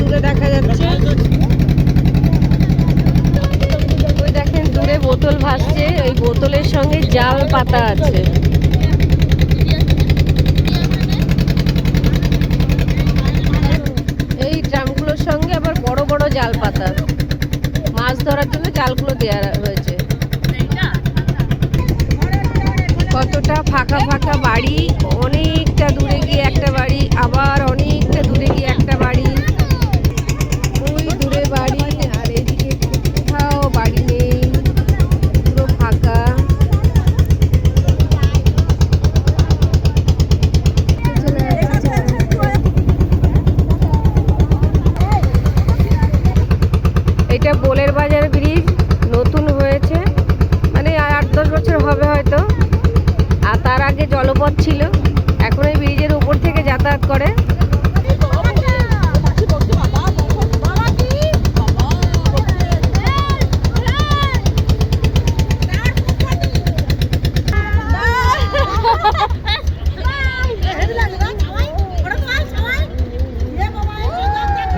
দূরে দেখা যাচ্ছে। ওই দেখেন দূরে বোতল ভাসছে, ওই বোতলের সঙ্গে জাল পাতা আছে। এই ড্রামগুলোর সঙ্গে আবার বড় বড় জাল পাতা। মাছ ধরার জন্য জালগুলো দেওয়া হয়েছে। কতটা ফাঁকা ফাঁকা বাড়ি, অনেকটা দূরে গিয়ে একটা বাড়ি জলপথ ছিল। এখন এই ব্রিজের উপর থেকে যাতায়াত করে।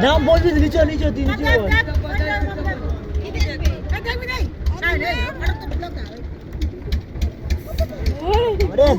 নাম বলবি নিচে নিচে নিচে। अरे